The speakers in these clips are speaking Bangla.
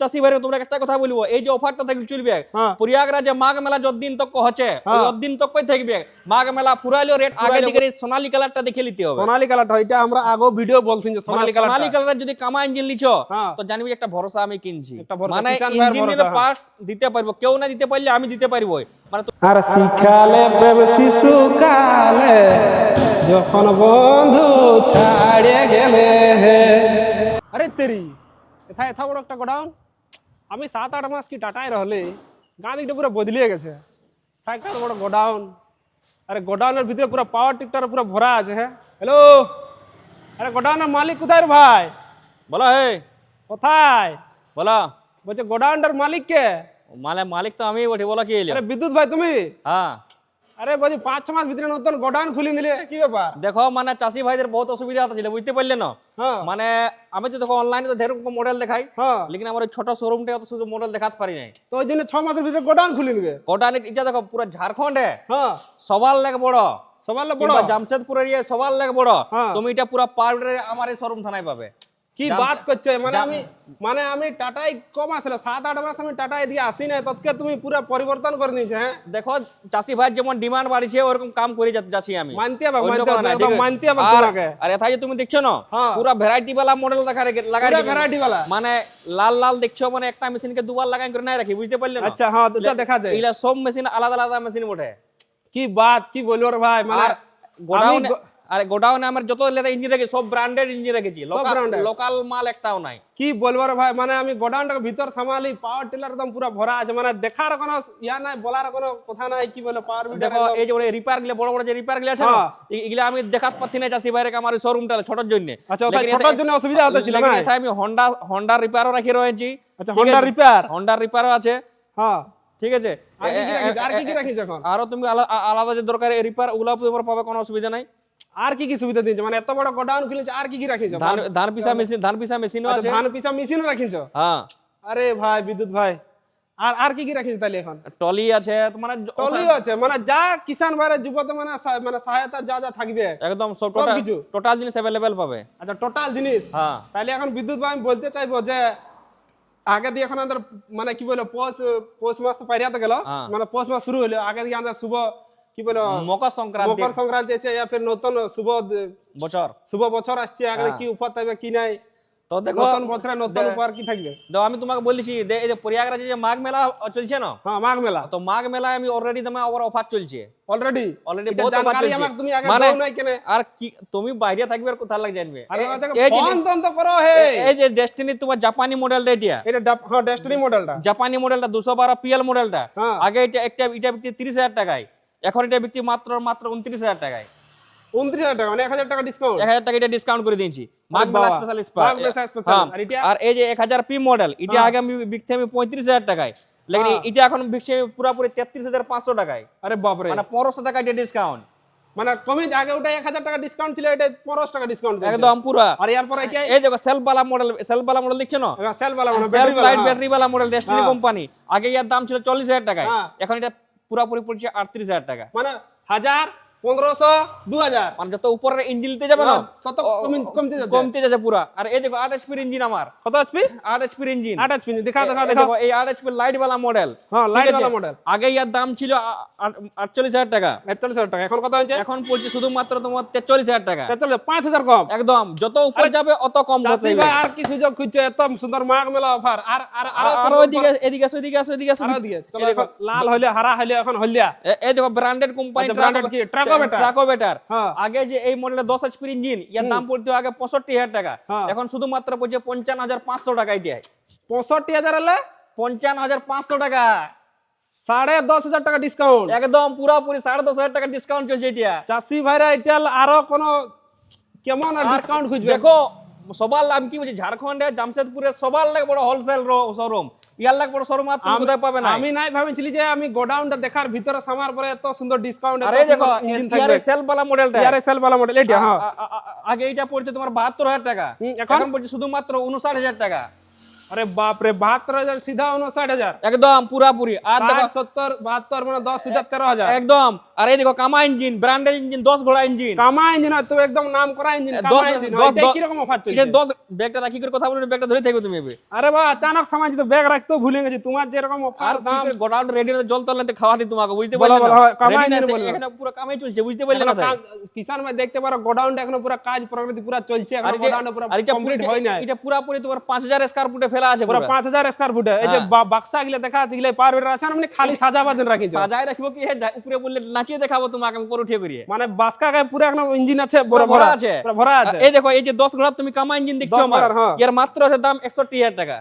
চাষি ভাইরে তোমরা একটা কথা বলব এই যে অফারটা থাকবে চলবে। হ্যাঁ। প্রয়াগরাজে মাঘ মেলা যতদিন তক হচ্ছে ওই দিন তক থাকবে মাঘ মেলা ফুরাইলো রেট আগে দিকে সোনালী কালারটা দেখে নিতে হবে। সোনালী কালারটা এটা আমরা আগো ভিডিও বলছেন যে সোনালী মানে কালার সোনালী কালার যদি কামা ইঞ্জিন লিছো হ্যাঁ। তো জানবি একটা ভরসা আমি কিনছি। মানে ইঞ্জিনের হ্যাঁ। পার্টস দিতে পারব কেউ না দিতে পারলে আমি দিতে পারব মানে আর শিখালে প্রেম শিশু কালে যখন বন্ধু ছাড়ে গেলে আরে তেরি এথা এথা বড় একটা গোডাউন। আমি সাত আট মাস কি টাটায় রহলে গাঁ দিকটা পুরো বদলিয়ে গেছে। সাইকেল বড় গোডাউন। আরে গোডাউনের ভিতরে পুরো পাওয়ার টিকটার পুরো ভরা আছে হ্যাঁ? হ্যালো আরে গোডাউনের মালিক কোথায় রে ভাই? বলো হে। কোথায়? বলো। বলছে গোডাউনটার মালিক কে? মানে মালিক তো আমি বটে বলো কি আরে বিদ্যুৎ ভাই তুমি? হ্যাঁ। আরে বলছি পাঁচ ছ মাস ভিতরে নতুন গোডাউন খুলে নিলে কি ব্যাপার? দেখো মানে চাষি ভাইদের বহুত অসুবিধা ছিল বুঝতে পারলে না। হ্যাঁ। মানে আমি তো দেখো অনলাইনে তো ঢের মডেল দেখাই হ্যাঁ। লেকিন আমার ওই ছোট শোরুমটা অত শুধু মডেল দেখাতে পারি নাই। তো ওই জন্য ছ মাসের ভিতরে গোডাউন খুলে নিবে? কোটানি এটা দেখো পুরো ঝাড়খণ্ডে হ্যাঁ। সবার লেগে বড়। সবার লোক বড়? জামশেদপুরের ইয়ে সবার লেগে বড়। তুমি এটা পুরো পাউডারে আমার এই শোরুম থানায় পাবে। কি জাম- বাত করছে মানে জাম- আমি মানে আমি টাটাই কম আসলে সাত আট মাস আমি টাটা এদিকে আসি না তৎকে তুমি পুরো পরিবর্তন করে নিয়েছে হ্যাঁ দেখো চাষি ভাই যেমন ডিমান্ড বাড়ছে ওরকম কাম করে যা- যাচ্ছি আমি মানতে হবে অন্য মানতে কোনো হবে নাই, একদম ঠিক আছে? মানতে হবে আর- তোমাকে আর এথা যে তুমি দেখছো না হ্যাঁ। পুরা ভ্যারাইটি वाला মডেল দেখা রেখে- লাগাই পুরো রেখেছি। ভ্যারাইটি वाला মানে লাল লাল দেখছো মানে একটা মেশিনকে দুবার লাগাই করে নাই রাখি বুঝতে পারলে না আচ্ছা হ্যাঁ দুটো দেখা যায় এগুলা সব মেশিন আলাদা আলাদা মেশিন বটে কি বাত কি বলবো রে ভাই মানে আর গোডাউন আমি গো- আরে গোডাউনে আমার যত লেদা ইঞ্জিন রেখেছি সব ব্র্যান্ডেড ইঞ্জিন রেখেছি। লোকাল মাল একটাও নাই। কি বলব রে ভাই মানে আমি গোডাউনটাকে ভিতর সামালি পাওয়ার টিলার একদম পুরো ভরা আছে। মানে দেখার কোনো ইয়া নাই বলার কোনো কথা নাই কি বলে পাওয়ার দেখো এই যে রিপেয়ারগুলো বড় বড় যে রিপেয়ারগুলো আছে না হ্যাঁ। এগুলা আমি দেখাতে পাচ্ছি না চাষি বাইরে আমার শোরুমটা ছোটর জন্য। আচ্ছা ছোটর জন্য অসুবিধা হতে ছিল না? আমি হন্ডা হন্ডা রিপেয়ারও রাখি রয়েছি। আচ্ছা হন্ডা রিপেয়ার হন্ডা রিপেয়ারও আছে। হ্যাঁ। ঠিক আছে? আর কি কি রাখিস রাখিস এখন আরও তুমি আলা- আলাদা যে দরকার রিপেয়ার ওগুলো তোমার পাবে কোনো অসুবিধা নাই। আর কি কি সুবিধা দিয়েছে? মানে এত বড় গোডাউন খুলেছে আর কি কি রাখিস ধান ধান পিসা মেশিন ধান পিসা মেশিনও আচ্ছা, আছে। ধান পিসা মেশিন রাখিস হ্যাঁ। আরে ভাই বিদ্যুৎ ভাই। আর আর কি কি রাখিস তাহলে এখন? টলি আছে য- টলিও আছে মানে যা কিষান ভাইরা যুবতে মানে মানে সহায়তা যা যা থাকবে একদম সব টোটাল কিছু? টোটাল জিনিস অ্যাভেলেবেল পাবে। আচ্ছা টোটাল জিনিস? হ্যাঁ। তাহলে এখন বিদ্যুৎ ভাই আমি বলতে চাইব যে আগে দিয়ে এখন আমাদের মানে কি বলে পৌষ পৌষ মাস তো পাইরিয়াতে গেল। হ্যাঁ। মানে পৌষ মাস শুরু হলো আগে দিয়ে আমাদের শুভ কি বলে? মকর সংক্রান্তি। মকর সংক্রান্তি আছে ইয়া ফির নতুন শুভ বছর। শুভ বছর আসছে আগে কি উপহার থাকবে কি নাই? তো দেখো নতুন বছরে নতুন উপহার কি থাকবে? তো আমি তোমাকে বলেছি এই যে প্রয়াগরাজে যে মাঘ মেলা চলছে না? হ্যাঁ মাঘ মেলা। তো মাঘ মেলায় আমি অলরেডি তোমার ওর অফার চলছে। অলরেডি অলরেডি বহুত অফার চলছে। তুমি আগে মানে নাই কেনে? আর কি তুমি বাইরে থাকবে আর কোথা লাগ জানবে? আরে এই যে ফোন টোন তো করো হে। এই যে ডেস্টিনি তোমার জাপানি মডেলটা এটা। এটা হ্যাঁ ডেস্টিনি মডেলটা জাপানি মডেলটা দুশো বারো পিএল মডেলটা। আগে এটা একটা এটা বিক্রি তিরিশ হাজার টাকায়। এখন এটা বিক্রি মাত্র মাত্র উনত্রিশ হাজার টাকায়। উনত্রিশ হাজার টাকা মানে এক হাজার টাকা ডিসকাউন্ট এক হাজার টাকা এটা ডিসকাউন্ট করে দিয়েছি। আর এই যে এক হাজার পি মডেল এটা আগে আমি বিকতে আমি পঁয়ত্রিশ হাজার টাকায়। লেকিন হ্যাঁ। এটা এখন বিকছে পুরোপুরি তেত্রিশ হাজার পাঁচশো টাকায়। আরে বাপরে। মানে পনেরোশো টাকা এটা ডিসকাউন্ট মানে কমে আগে ওটা এক হাজার টাকা ডিসকাউন্ট ছিল এটা পনেরোশো টাকা ডিসকাউন্ট একদম পুরা। আর এরপর এই দেখো সেলফ বালা মডেল সেলফ বালা মডেল দেখছ না বালা সেলফ লাইট ব্যাটারি বালা মডেল ডেস্টিনি। কোম্পানি আগে ইয়ার দাম ছিল চল্লিশ হাজার টাকায়। হ্যাঁ। এখন এটা পুরোপুরি পড়ছে আটত্রিশ হাজার টাকা। মানে হাজার পনেরোশো দু হাজার মানে যত উপরের যাবে না হ্যাঁ, তত কমতে যাচ্ছে। কমতে যাচ্ছে পুরা। আর এই দেখো আট এইচপির ইঞ্জিন আমার। কত এইচপি আট এইচপির ইঞ্জিন আট এইচপি দেখা দেখা দেখো এই আট এইচপির লাইট বালা মডেল হ্যাঁ লাইট আছে? মডেল আগে ইয়ার দাম ছিল আ- আ- আটচল্লিশ হাজার টাকা। একচল্লিশ হাজার টাকা। এখন কত হয়েছে? এখন পড়ছে শুধুমাত্র তোমার তেচল্লিশ হাজার টাকা। পাঁচ হাজার কম। একদম যত উপরে যাবে অত কম করতে আর কি সুযোগ খুঁজছে? এত সুন্দর মাঘ মেলা অফার আর আর আরও আরও ওইদিকে এদিকে আসো এদিকে আসো এদিকে আসো লাল হইলে হারা হইলে এখন হলিয়া এই দেখো ব্র্যান্ডেড কোম্পানি কি? Better? ট্রাকো বেটার হ্যাঁ। আগে যে এই মডেলের দশ এইচপির ইঞ্জিন ইয়ার দাম পড়তো আগে পঁয়ষট্টি হাজার টাকা। হ্যাঁ। এখন শুধুমাত্র পড়ছে পঞ্চান্ন হাজার পাঁচশো টাকা দেয়। পঁয়ষট্টি হাজার এলে? পঞ্চান্ন হাজার পাঁচশো টাকা। সাড়ে দশ হাজার টাকা ডিসকাউন্ট একদম পুরোপুরি সাড়ে দশ হাজার টাকা ডিসকাউন্ট চলছে এটা চাষি ভাইরা এটা আরও কোন কেমন ডিসকাউন্ট খুঁজবে? দেখো সবার লাভ কি বলছি? ঝাড়খণ্ডে জামশেদপুরে সবার লাগে বড় হোলসেল শোরুম ইয়ার লাগে বড় শোরুম আর তুমি কোথায় পাবে না আমি নাই ভাবেছিলি যে আমি গোডাউনটা দেখার ভিতরে সামার পরে এত সুন্দর ডিসকাউন্ট আরে দেখো থাকবে। সেলফ বালা মডেলটা ইয়ারে সেল বালা মডেল এটা হ্যাঁ আগে এটা পড়ছে তোমার বাহাত্তর হাজার টাকা। এখন? পড়ছে শুধুমাত্র উনষাট হাজার টাকা। আরে বাপ রে বাহাত্তর হাজার সিধা উনষাট হাজার। একদম পুরাপুরি। আর দেখো ষাট সত্তর বাহাত্তর মানে দশ হাজার তেরো হাজার। একদম। আর এই দেখো কামা ইঞ্জিন ব্র্যান্ডেড ইঞ্জিন দশ ঘোড়া ইঞ্জিন। কামা ইঞ্জিন তো একদম নাম করা ইঞ্জিন ইঞ্জিন। এটা অফার এটা চলছে ব্যাগটা রাখি করে কথা বলে ব্যাগটা ধরে তুমি এবার। আরে অচানক তো ব্যাগ ভুলে গেছি। তোমার আর অফার দাম। করে গোডাউন রেডি জল তলাতে খাওয়া দিই তোমাকে বুঝতে পারলে না? হয়, Readiness নিয়ে এখানে পুরো কামাই চলছে বুঝতে পারলে না কিষান ভাই দেখতে পারো গোডাউনটা এখনও পুরো কাজ প্রগতি পুরো চলছে। আর এখনও এটা- গোডাউনটা পুরো আর কমপ্লিট হয় নাই। এটা পুরাপুরি তোমার পাঁচ হাজার স্কোয়ার ফুটে ফেলা আছে পুরো পুরো। পাঁচ হাজার স্কোয়ার ফুটে এই যে বাক্সা গিলা দেখা আছে গিলা পার বেটার আছে মানে খালি সাজা বাজন রাখিছে সাজায় রাখব কি? হে, উপরে বললে নাচিয়ে দেখাবো তোমাকে আমি পরে উঠিয়ে করিয়ে মানে বাসকা গায়ে পুরো ইঞ্জিন আছে বড় ভরা আছে। ভরা আছে। এই দেখো এই যে ঘোড়া তুমি কামা ইঞ্জিন দেখছ আমার হ্যাঁ। এর মাত্র আছে দাম একষট্টি হাজার টাকা।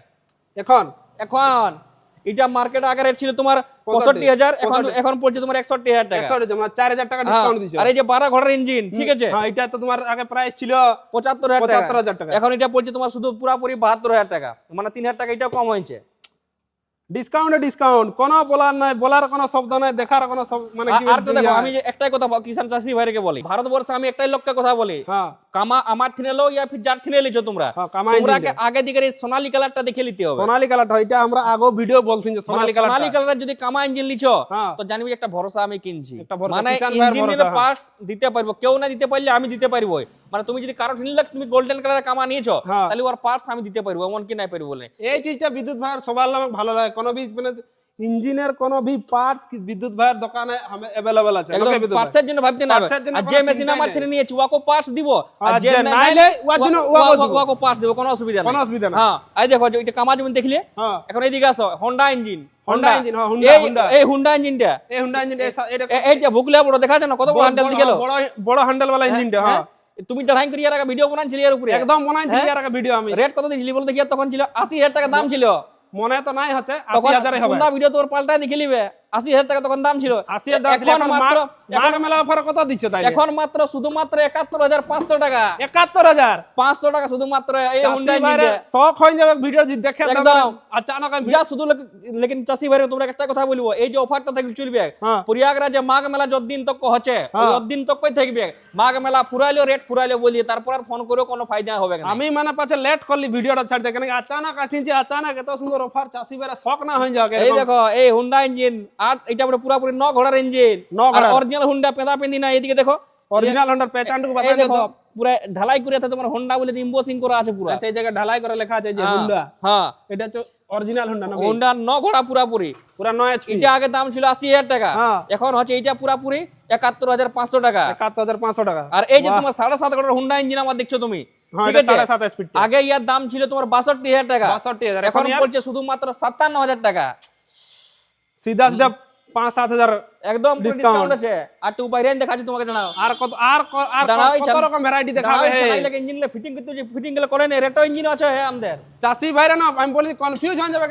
এখন? এখন। এটা মার্কেট আগে রেট ছিল তোমার পঁয়ষট্টি। হাজার এখন এখন পড়ছে তোমার একষট্টি হাজার টাকা। একশো মানে চার হাজার টাকা হ্যাঁ, ডিসকাউন্ট দিচ্ছে আর এই যে বারো ঘোড়ার ইঞ্জিন ঠিক আছে? হ্যাঁ এটা তো তোমার আগে প্রাইস ছিল পঁচাত্তর হাজার পঁচাত্তর টাকা হাজার টাকা। এখন এটা পড়ছে তোমার শুধু পুরাপুরি বাহাত্তর হাজার টাকা। মানে তিন হাজার টাকা এটা কম হয়েছে। ডিসকাউন্টে ডিসকাউন্ট কোনো বলার নাই বলার কোনো শব্দ নাই দেখার কোনো মানে আর- তো দেখো আমি একটাই কথা কিষান চাষি ভাইকে বলি ভারতবর্ষে আমি একটাই লোককে কথা বলি হ্যাঁ। কামা আমার থিনে লো ইয়া ফির যার থিনে লিছো তোমরা হ্যাঁ, তোমরা আগে দিকের এই সোনালী কালারটা দেখে নিতে হবে। সোনালী কালারটা এটা আমরা আগেও ভিডিও বলছি যে মানে সোনালী সোনালী কালার কালার যদি কামা ইঞ্জিন লিছো হ্যাঁ। তো জানবি একটা ভরসা আমি কিনছি। মানে ইঞ্জিনের। পার্টস দিতে পারব কেউ না দিতে পারলে আমি দিতে পারব মানে তুমি যদি কারও নিলে তুমি গোল্ডেন কালারের কামা নিয়েছো হ্যাঁ। তাহলে ওর পার্টস আমি দিতে পারব এমন কি নাই পারব বলে। এই চিজটা বিদ্যুৎ ভাইয়ের সবার লাগে ভালো লাগে। কোনো ভি মানে ইঞ্জিনের কোনো ভি পার্টস বিদ্যুৎ ভাইয়ের দোকানে অ্যাভেলেবল আছে। একদম পার্টসের জন্য ভাবতে না আর যে মেশিন আমার থেকে নিয়েছি ওয়াকো পার্টস দিব আর যে নাইলে ওয়ার জন্য ওয়া- ওয়াকো পার্টস দিব। কোনো অসুবিধা কোনো নেই অসুবিধা নাই। হ্যাঁ এই দেখো যে এটা কামা যেমন দেখলে? হ্যাঁ। এখন এইদিকে আসো হোন্ডা ইঞ্জিন Honda engine, হ্যাঁ, Honda, এই হোন্ডা ইঞ্জিনটা এই হুন্ডা ইঞ্জিন এটা এ- এই যে ভুকলে বড় দেখা যাচ্ছে না কত বড় হ্যান্ডেল দিকে বড় বড় হ্যান্ডেল वाला ইঞ্জিনটা হ্যাঁ। তুমি দাঁড়াই করে আগে ভিডিও বানাইছিলি এর উপরে। একদম বানাইছিলি আর আগে ভিডিও আমি। রেট কত দিছিলি বলতে? কি তখন ছিল আশি হাজার টাকা দাম ছিল। মনে তো নাই হচ্ছে 80000 হবে। হোন্ডা ভিডিও তোমার পাল্টাই দেখে নিবে আশি হাজার টাকা তখন দাম ছিল। 80000 দাম ছিল, এখন মাত্র মাঘ মেলা অফার কত দিচ্ছে তাই এখন মাত্র শুধুমাত্র একাত্তর হাজার পাঁচশো টাকা। 71000 পাঁচশো টাকা শুধুমাত্র এই হোন্ডা চাষি ভাইরে ইঞ্জিনটা শখ হয়ে যাবে ভিডিও দেখে একদম। আচানক যা শুধু লেকিন চাষি ভাইরে তোমরা একটা কথা বলব এই যে অফারটা থাকবে চলবে। হ্যাঁ। প্রয়াগরাজে মাঘ মেলা যতদিন তক হচ্ছে হ্যাঁ। তক কই থাকবে। মাঘ মেলা ফুরাইলো রেট ফুরাইলো বলি তারপর আর ফোন করেও কোনো ফায়দা হবে না। আমি মানে পাছে লেট করলি ভিডিওটা ছাড়তে কেন কি আচানক আসিছি আচানক এত সুন্দর অফার চাষি ভাইরা শখ না হয়ে যাবে এই দেখো এই হুন্ডা ইঞ্জিন আর এটা পুরো পুরাপুরি ন ঘোড়ার ইঞ্জিন ন ঘোড়ার। অরিজিনাল হুন্ডা পেদা পেন্দি না এদিকে দেখো। অরিজিনাল হন্ডার পেচানটুকু দেখো পুরো ঢালাই করে তোমার হোন্ডা বলে ইম্বোসিং করা আছে পুরো। আচ্ছা এই জায়গায় ঢালাই করে লেখা আছে যে হ্যাঁ, হুন্ডা হ্যাঁ। এটা হচ্ছে অরিজিনাল হুন্ডা না হোন্ডা ন ঘোড়া পুরাপুরি। পুরা 9 এইচপি এটা আগে দাম ছিল আশি হাজার টাকা। হ্যাঁ। এখন হচ্ছে এটা পুরাপুরি একাত্তর হাজার পাঁচশো টাকা। 71500 টাকা। আর এই যে তোমার সাড়ে সাত ঘণ্টার হুন্ডা ইঞ্জিন আমার দেখছ তুমি। হ্যাঁ ঠিক আছে? আগে ইয়ার দাম ছিল তোমার বাষট্টি হাজার টাকা। 62000 এখন পড়ছে শুধুমাত্র সাতান্ন হাজার টাকা সিধা সিধা 5 7000 একদম ডিসকাউন্ট আছে। আর বাইরে দেখাচ্ছি তোমাকে জানাও। আর কত আর আর কত রকম ভ্যারাইটি দেখাবে হে? ইঞ্জিন ফিটিং করতে ফিটিংগুলো করে রেটো ইঞ্জিন আছে হ্যাঁ আমাদের। চাষি ভাইরা না আমি বলি কনফিউজ হয়ে যাবে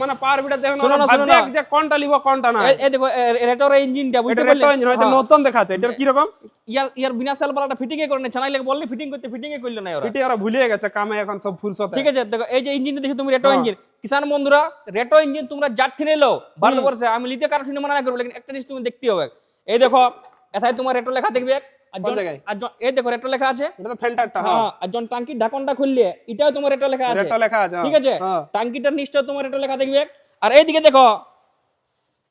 মানে পাওয়ার বিটা শোনো না, শোনো যে কোনটা লিব কোনটা না। এই- দেখো রেটোর ইঞ্জিনটা বুঝতে পারলে? ইঞ্জিন হয়তো হ্যাঁ। নতুন দেখাচ্ছে এটা কি রকম ইয়ার ইয়ার বিনা সেল বালাটা ফিটিং এ করে না চানাইলে বললি ফিটিং করতে ফিটিং এ করল না ওরা। পিটি ওরা ভুলিয়ে গেছে কামে এখন সব ফুরসতে ঠিক আছে দেখো এই যে ইঞ্জিনটা দেখো তুমি রেটো হ্যাঁ। ইঞ্জিন কিষান বন্ধুরা রেটো ইঞ্জিন তোমরা যার ঠিনে লো ভারতবর্ষে। আমি লিতে কারও ঠিনে মানা করব একটা জিনিস তুমি দেখতে হবে। এই দেখো এথায় তোমার রেটো লেখা দেখবে। আর কোন জন- জায়গায়? আর জন- এই দেখো রেটো লেখা আছে। এটা তো ফেন্টারটা হ্যাঁ আর যখন টাঙ্কির ঢাকনটা খুললে এটাও তোমার রেটো লেখা আছে। রেটো লেখা আছে ঠিক আছে। টাঙ্কিটার তোমার রেটো লেখা দেখবে। আর এইদিকে দেখো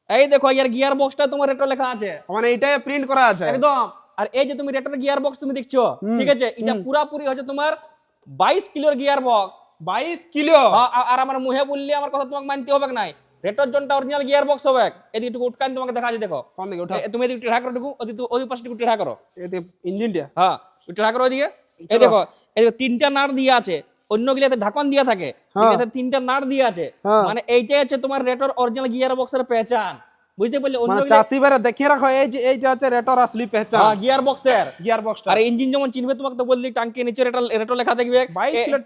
এই দেখো ইয়ার গিয়ার বক্সটা তোমার রেটো লেখা আছে। মানে এটাই প্রিন্ট করা আছে। একদম। আর এই যে তুমি রেটোর গিয়ার বক্স তুমি দেখছ ঠিক আছে? এটা পুরাপুরি হচ্ছে তোমার বাইশ কিলোর গিয়ার বক্স 22 কিলো আর আমার মুহে বললে আমার কথা তোমাকে মানতে হবে নাই? রেটোর জনটা অরিজিনাল গিয়ার বক্স হবে এদিকে একটু উটকান তোমাকে দেখা যায় দেখো। কোন দিকে এ- তুমি এদিকে ঠেকা করো ওদিকে ওই পাশে একটু ঠেকা করো। এতে ইঞ্জিনটা হ্যাঁ ঠেকা করো ওইদিকে এই দেখো এই দেখো তিনটা নাট দিয়ে আছে। অন্য গুলিতে ঢাকন দিয়া থাকে। এটাতে তিনটা নাট দিয়ে আছে। হ্যাঁ। মানে এইটাই হচ্ছে তোমার রেটর অরিজিনাল গিয়ার বক্সের পেহচান বুঝতে পারলে অন্য মানে চাষি ভাইরা দেখিয়ে রাখো এই যে এইটা হচ্ছে রেটর আসলি পেহচান গিয়ার বক্সের গিয়ার বক্সটা আর ইঞ্জিন যেমন চিনবে তোমাকে তো বললি টাঙ্কি নিচে রেটো রেটো লেখা দেখবে। 22 কিলো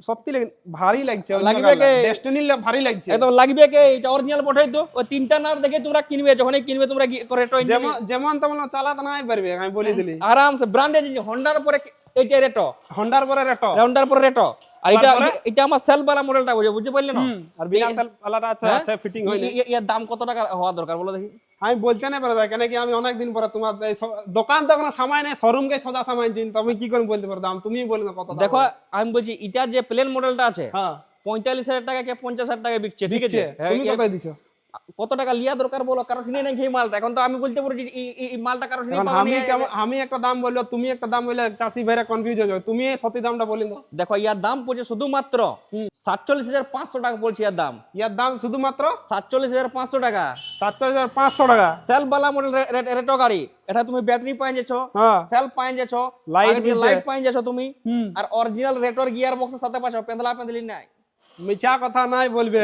সত্যি ভারী লাগছে লাগবে কে? ডেস্টিনি ভারী লাগছে। একদম লাগবে কে? এটা অরিজিনাল পঠাই তো ওই তিনটা নার দেখে তোমরা কিনবে যখনই কিনবে তোমরা রেটো ইঞ্জিন যেমন যেমন তেমন চালাতে নাই পারবে আমি বলে দিলি। আরামসে। ব্র্যান্ডেড হন্ডার পরে এটা রেটো। হন্ডার পরে রেটো। হন্ডার পরে রেটো। আর এটা এটা আমার সেলফ বালা মডেলটা বুঝে বুঝতে পারলে না? আর বিনা সেল বালাটা আছে হ্যাঁ? আছে ফিটিং হয়নি। ই- ই- এর দাম কত টাকা হওয়া দরকার বলো দেখি। আমি বলতে না পারো কেন কি আমি অনেক দিন পরে তোমার দোকান তো কোনো সামাই নাই শোরুম কে সজা সামাই জিন তুমি কি করে বলতে পারো দাম তুমি বলে না কত দেখো আমি বলছি এটা যে প্লেন মডেলটা আছে হ্যাঁ। পঁয়তাল্লিশ হাজার টাকা কে পঞ্চাশ হাজার টাকা বিকছে ঠিক আছে? হ্যাঁ, তুমি কত দিছো? কত টাকা লিয়া দরকার বলো? কারণ শুনে নাকি মালটা। এখন তো আমি বলতে পারি যে এই- মালটা কারণ এখন আমি আমি একটা দাম বলল তুমি একটা দাম বললে চাষি ভাইরা কনফিউজ হয়ে যাবে। তুমি সত্যি দামটা বলি দাও। দেখো ইয়ার দাম পড়ছে শুধুমাত্র সাতচল্লিশ হাজার পাঁচশো টাকা পড়ছে ইয়ার দাম। ইয়ার দাম শুধুমাত্র সাতচল্লিশ হাজার পাঁচশো টাকা। সাতচল্লিশ হাজার পাঁচশো টাকা। সেলফ বালা মডেল রেটো গাড়ি। এটা তুমি ব্যাটারি পাই যাচ্ছ। হ্যাঁ। সেলফ পাই যাচ্ছ। দিছে। লাইট পাই যাচ্ছ তুমি। আর অরিজিনাল রেটর গিয়ার বক্সের সাথে পাচ্ছ। পেন্দলা পেন্দলি নাই। মিছা কথা নাই বলবে।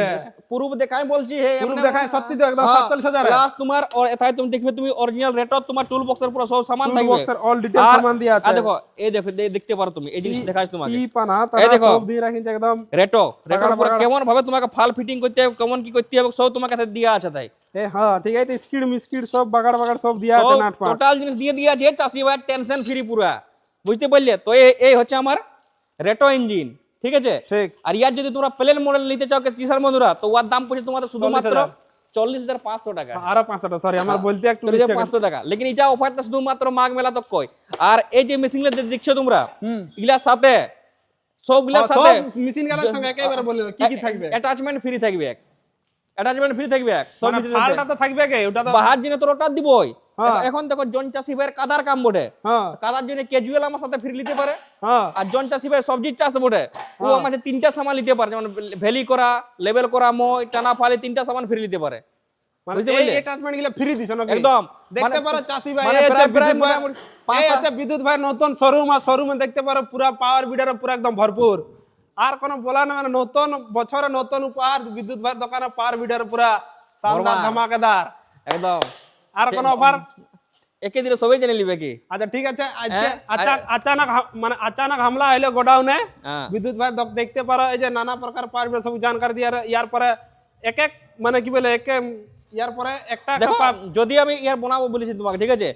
পূর্ব দেখাই বলছি হে পূর্ব দেখায় সত্যি তো একদম সাতচল্লিশ হাজার। প্লাস তোমার আর এটাই তুমি দেখবে তুমি অরিজিনাল রেটর তোমার টুল বক্সের পুরো সব সামান থাকবে। বক্সের অল ডিটেল আর- সামান দিয়ে আর আছে। দেখো এই দেখো দে- দেখতে পারো তুমি এই জিনিস দেখাচ্ছি তোমাকে। কি পানা এই তারা দেখো। সব দিয়ে রাখিছে একদম। রেটো রেটোর পুরো বাগাড়া। কেমন ভাবে তোমাকে ফাল ফিটিং করতে হবে কেমন কি করতে হবে সব তোমাকে সাথে দেওয়া আছে তাই। এ হ্যাঁ ঠিক আছে স্কিড মিস্কিড সব বাগাড় বাগাড় সব দিয়া আছে নাট পাট। টোটাল জিনিস দিয়ে দিয়ে আছে চাষি ভাই টেনশন ফ্রি পুরা। বুঝতে পারলে? তো এই এই হচ্ছে আমার রেটো ইঞ্জিন ঠিক আছে? আর ইয়ার যদি তোমরা প্লেন মডেল নিতে চাও কিসার বন্ধুরা তো ওর দাম পড়ছে তোমাদের শুধুমাত্র চল্লিশ হাজার। পাঁচশো টাকা। আরও পাঁচশোটা সরি আমার বলতে একটু চল্লিশ হাজার পাঁচশো টাকা। লেকিন এটা অফারটা শুধুমাত্র মাঘ মেলা তো কয়। আর এই যে মেশিন দেখছ তোমরা? এগুলার সাথে সবগুলার সব সাথে মেশিন গালার সঙ্গে একেবারে বলে কি কি থাকবে? অ্যাটাচমেন্ট ফ্রি থাকবে এক। অ্যাটাচমেন্ট ফ্রি থাকবে এক। সব মানে সাথে। ফালটা তো থাকবে কে? ওটা তো বাহার জিনে তোর ওটা দিবই। হ্যাঁ। এখন দেখো জন চাষি ভাইয়ের কাদার কাম বটে। হ্যাঁ। কাদার জন্য ক্যাজুয়াল আমার সাথে ফ্রি নিতে পারে। হ্যাঁ। আর জন চাষি ভাই সবজির চাষ বটে। ও আমাদের তিনটা সামান নিতে পারে যেমন ভ্যালি করা লেবেল করা মই টানা ফালি তিনটা সামান ফ্রি নিতে পারে। একদম। দেখতে চাষি ভাই বিদ্যুৎ ভাই নতুন শোরুম আর শোরুমে দেখতে পারো পুরা পাওয়ার বিডার পুরো একদম ভরপুর। আর কোন বলা না মানে নতুন বছরে নতুন উপহার বিদ্যুৎ ভাই দোকানে পাওয়ার বিডার পুরা শানদার। একদম। আর কোন অফার একে দিলে সবাই জেনে নিবে কি? আচ্ছা ঠিক আছে। আজকে হ্যাঁ, আচানক মানে আচানক হামলা হইল গোডাউনে। হ্যাঁ। বিদ্যুৎ ভাই দেখতে পারো এই যে নানা প্রকার পারবে সব জানকারি দিয়ে ইয়ার পরে এক এক মানে কি বলে এক ইয়ার পরে একটা দেখো যদি আমি ইয়ার বানাবো বলেছি তোমাকে ঠিক আছে?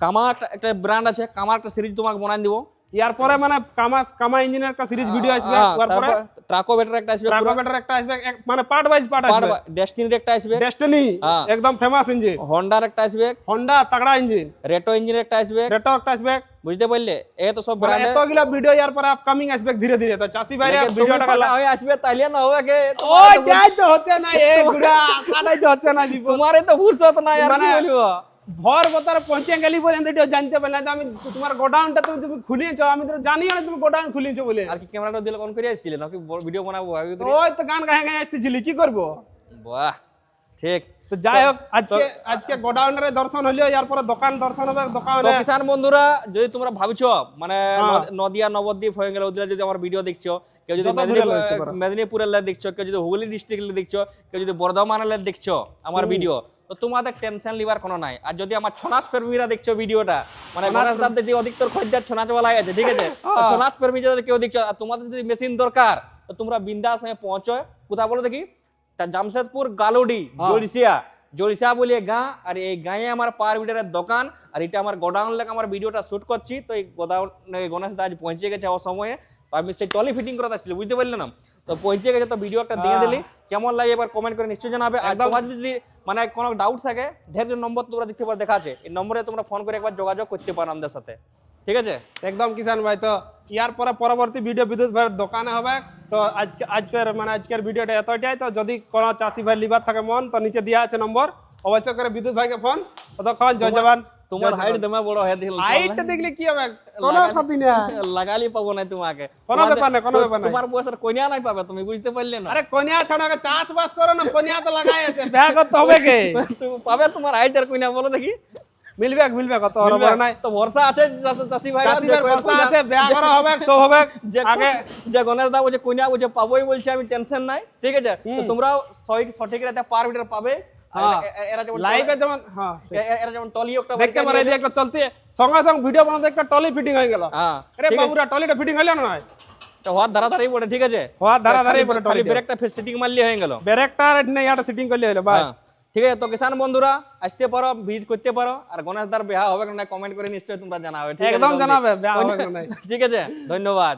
কামার একটা একটা ব্র্যান্ড আছে কামার একটা সিরিজ তোমাকে বানাই দিব। ইয়ার পরে মানে কামা কামা ইঞ্জিনের একটা সিরিজ ভিডিও আসবে হ্যাঁ, তারপরে তারপর ট্রাকো বেটার একটা আসবে ট্রাকোমেটার একটা আসবে এক- মানে পার্ট ওয়াইজ পার্ট আসবে। ডেস্টিনির একটা আসবে। ডেস্টিনি হ্যাঁ। একদম ফেমাস ইঞ্জিন হন্ডার একটা আসবে। হন্ডা তাগড়া ইঞ্জিন রেটো ইঞ্জিনের একটা আসবে। রেটো একটা আসবে। বুঝতে পারলে? এ তো সব মানে ব্র্যান্ড এতগুলা ভিডিও ইয়ার পরে আপকামিং আসবে ধীরে ধীরে। তো চাষি ভাই ভিডিওটা ভিডিওটা হয়ে আসবে তাইলে না হবে কে ওই যাই তো হচ্ছে না এ গুড়া সাদাই তো হচ্ছে না জীবন। তোমার তো ফুরসত না আর কি মানে- বলব? ভর বতার পৌঁছে গেলি পর্যন্ত এটাও জানতে পারলে না। আমি তোমার গোডাউনটা তুমি তুমি খুলিয়েছো আমি তো জানিও না তুমি গোডাউন খুলিয়েছো বলে। আর কি ক্যামেরাটা দিলে কোন করে আসছিলে? নাকি ভিডিও বানাবো? ভাবি তো ওই তো গান গায়ে গায়ে আসতেছিলি কি করব? বাহ ঠিক। তো যাই হোক আজকে আজকে গোডাউনের দর্শন হইল ইয়ার পরে দোকান দর্শন হবে তো দোকানে কিষান বন্ধুরা যদি তোমরা ভাবছ মানে হ্যাঁ। নদিয়া নবদ্বীপ হয়ে গেল ওদিকে যদি আমার ভিডিও দেখছ কেউ যদি মেদিনীপুরের দেখছ কেউ যদি হুগলি ডিস্ট্রিক্টের দেখছ কেউ যদি বর্ধমানের দেখছ আমার ভিডিও তো তোমাদের টেনশন লিবার কোনো নাই আর যদি আমার ছনাস প্রেমীরা দেখছ ভিডিওটা মানে দাদের যে অধিকতর খদ্দার বলা গেছে ঠিক আছে ছনাস। প্রেমী যদি কেউ দেখছ আর তোমাদের যদি মেশিন দরকার তো তোমরা বিন্দাস হয়ে পৌঁছো কোথা বলো দেখি তা জামশেদপুর গালুডি। জড়িসিয়া জড়িসিয়া বলে গাঁ আর এই গাঁয়ে আমার পাওয়ার বিটারের দোকান আর এটা আমার গোডাউন লেগে আমার ভিডিওটা শুট করছি। তো এই গোডাউন গণেশ দা আজ পৌঁছে গেছে ও সময়ে তো আমি সেই টলি ফিটিং করাতে আসছিল বুঝতে পারলে না? তো পৌঁছে গেছে তো ভিডিও একটা দিয়ে দিলি। কেমন লাগে এবার কমেন্ট করে নিশ্চয়ই জানাবে। আর। তোমার যদি মানে কোনো ডাউট থাকে ঢের নম্বর তোমরা দেখতে পারো দেখা আছে। এই নম্বরে তোমরা ফোন করে একবার যোগাযোগ করতে পারো আমাদের সাথে। ঠিক আছে? একদম কিষান ভাই তো ইয়ার পরে পরবর্তী ভিডিও বিদ্যুৎ ভাইয়ের দোকানে হবে। তো আজকে আজকের মানে আজকের ভিডিওটা এতটাই তো যদি কোনো চাষি ভাই লিবার থাকে মন তো নিচে দেওয়া আছে নম্বর অবশ্যই করে বিদ্যুৎ ভাইকে ফোন ততক্ষণ জয় জওয়ান তোমার হাইট দেমে বড় হয়ে দিল। হাইট দেখলে কি হবে? কোনো ক্ষতি না লাগালি পাবো না তোমাকে। কোনো ব্যাপার নাই, কোনো ব্যাপার নাই। তোমার বয়সের কন্যা নাই পাবে তুমি বুঝতে পারলে না। আরে কনিয়া ছাড়া আগে চাষবাস করো না কনিয়া তো লাগাই আছে। বিয়া করতে হবে কে? তুমি পাবে তোমার হাইটের কন্যা বলো দেখি। মিলবে মিলবে কত ওর নাই। তো ভরসা আছে চাষি- ভাই ভরসা আছে বিয়া করা হবে সব হবে। আগে যে গণেশ দা বলছে কন্যা বলছে পাবোই বলছে আমি টেনশন নাই ঠিক আছে? তো তোমরাও সঠিক রাতে পার মিটার পাবে। হ্যাঁ। লাইভে যেমন হ্যাঁ এ- এ- এরা যেমন টলি একটা দেখতে পারে যে একটা চলতে সঙ্গে সঙ্গে ভিডিও বানাতে একটা টলি ফিটিং হয়ে গেল। আরে বাবুরা টলিটা ফিটিং না? নয় হওয়ার পড়ে ঠিক আছে? হওয়ার পড়ে ব্রেকটা ফের সেটিং মারলে হয়ে গেল। সিটিং করলে হলো বাস। ঠিক আছে? তো কিষান বন্ধুরা আসতে পারো ভিজিট করতে পারো আর গণেশ দার বিহা হবে কমেন্ট করে নিশ্চয়ই তোমরা জানাবে ঠিক আছে? একদম জানাবে। ঠিক আছে? ধন্যবাদ।